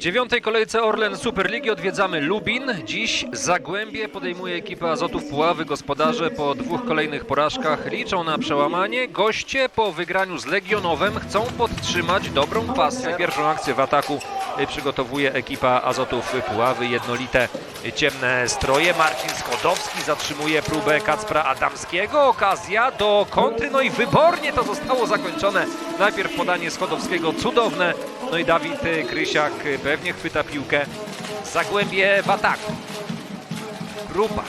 dziewiątej kolejce Orlen Superligi odwiedzamy Lubin. Dziś Zagłębie podejmuje ekipę Azotów Puławy. Gospodarze po dwóch kolejnych porażkach liczą na przełamanie. Goście po wygraniu z Legionowem chcą podtrzymać dobrą pasę. Pierwszą akcję w ataku przygotowuje ekipa Azotów Puławy. Jednolite ciemne stroje. Marcin Schodowski zatrzymuje próbę Kacpra Adamskiego. Okazja do kontry. No i wybornie to zostało zakończone. Najpierw podanie Schodowskiego cudowne. No i Dawid Krysiak pewnie chwyta piłkę. Zagłębie w ataku. Grupa.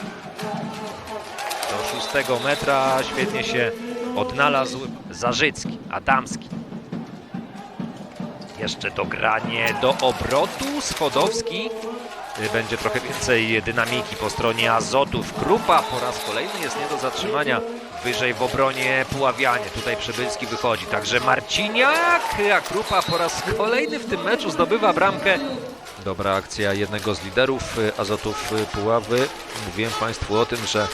Do szóstego metra świetnie się odnalazł Zarzycki, Adamski. Jeszcze dogranie do obrotu. Schodowski. Y, Będzie trochę więcej dynamiki po stronie Azotów. Krupa po raz kolejny jest nie do zatrzymania. Wyżej w obronie Puławianie. Tutaj Przybylski wychodzi. Także Marciniak, a Krupa po raz kolejny w tym meczu zdobywa bramkę. Dobra akcja jednego z liderów y, Azotów y, Puławy. Mówiłem Państwu o tym, że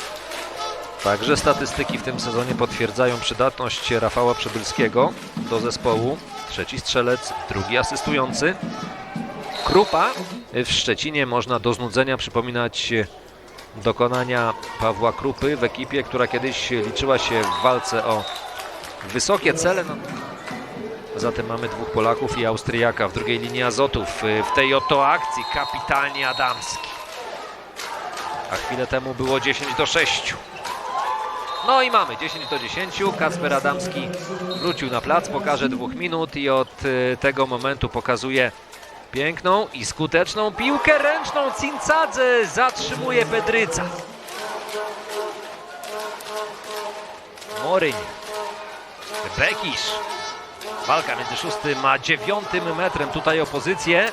Także statystyki w tym sezonie potwierdzają przydatność Rafała Przybylskiego do zespołu. Trzeci strzelec, drugi asystujący. Krupa w Szczecinie można do znudzenia przypominać dokonania Pawła Krupy w ekipie, która kiedyś liczyła się w walce o wysokie cele. No. Zatem mamy dwóch Polaków i Austriaka w drugiej linii Azotów. W tej oto akcji kapitalnie Adamski. A chwilę temu było 10 do 6. No i mamy 10 do 10. Kacper Adamski wrócił na plac, pokaże dwóch minut i od y, tego momentu pokazuje piękną i skuteczną piłkę ręczną. Cincadze zatrzymuje Pedryca. Moryń. Bekisz. Walka między szóstym a dziewiątym metrem. Tutaj opozycję.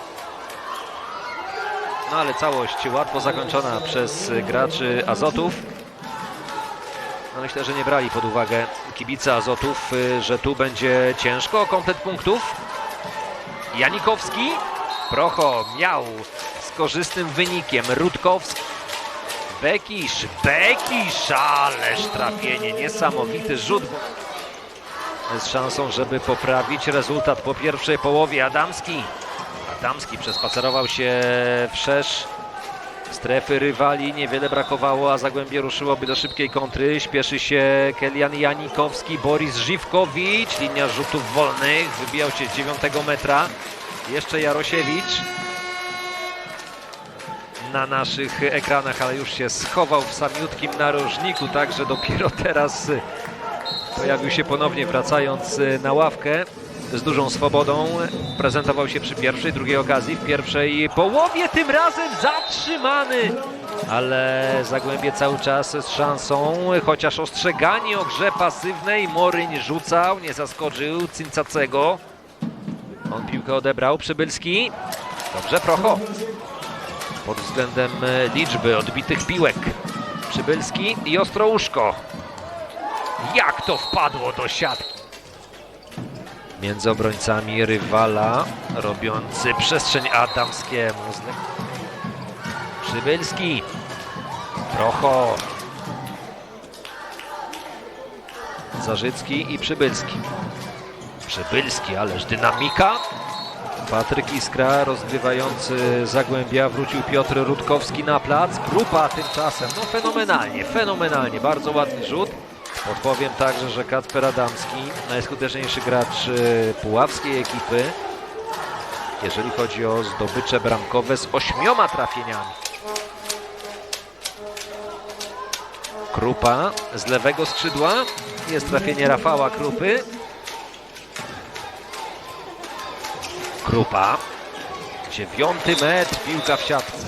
No ale całość łatwo zakończona przez graczy Azotów. No myślę, że nie brali pod uwagę kibice Azotów, y, że tu będzie ciężko komplet punktów. Janikowski. Procho miał z korzystnym wynikiem. Rutkowski. Bekisz. Bekisz. Ależ trafienie. Niesamowity rzut. Z szansą, żeby poprawić rezultat po pierwszej połowie. Adamski. Adamski przespacerował się wszerz strefy rywali. Niewiele brakowało, a Zagłębie ruszyłoby do szybkiej kontry. Śpieszy się Kelian Janikowski, Boris Żywkowicz. Linia rzutów wolnych. Wybijał się z 9 metra. Jeszcze Jarosiewicz. Na naszych ekranach, ale już się schował w samiutkim narożniku, także dopiero teraz pojawił się ponownie, wracając na ławkę z dużą swobodą. Prezentował się przy pierwszej, drugiej okazji, w pierwszej połowie, tym razem zatrzymany. Ale Zagłębie cały czas z szansą, chociaż ostrzeganie o grze pasywnej. Moryń rzucał, nie zaskoczył Cincacego. On piłkę odebrał, Przybylski. Dobrze, Procho. Pod względem liczby odbitych piłek. Przybylski i Ostrouszko. Jak to wpadło do siatki? Między obrońcami rywala, robiący przestrzeń Adamskiemu. Przybylski. Procho. Zarzycki i Przybylski. Przybylski, ależ dynamika. Patryk Iskra rozgrywający Zagłębia. Wrócił Piotr Rutkowski na plac. Grupa tymczasem, no fenomenalnie, fenomenalnie. Bardzo ładny rzut. Podpowiem także, że Kacper Adamski, najskuteczniejszy gracz y, puławskiej ekipy, jeżeli chodzi o zdobycze bramkowe z ośmioma trafieniami. Krupa z lewego skrzydła. Jest trafienie Rafała Krupy. Krupa. Dziewiąty metr, piłka w siatce.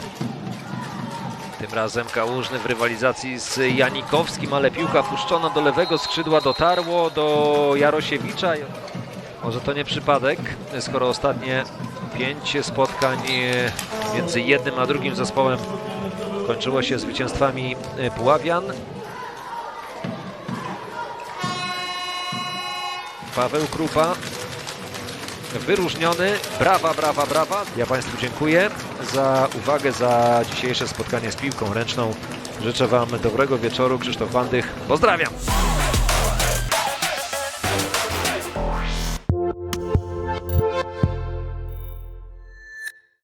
Tym razem Kałużny w rywalizacji z Janikowskim, ale piłka puszczona do lewego skrzydła dotarło do Jarosiewicza. Może to nie przypadek, skoro ostatnie pięć spotkań e, między jednym a drugim zespołem kończyło się zwycięstwami e, Puławian. Paweł Krupa wyróżniony. Brawa, brawa, brawa. Ja Państwu dziękuję za uwagę, za dzisiejsze spotkanie z piłką ręczną. Życzę Wam dobrego wieczoru. Krzysztof Wandych. Pozdrawiam.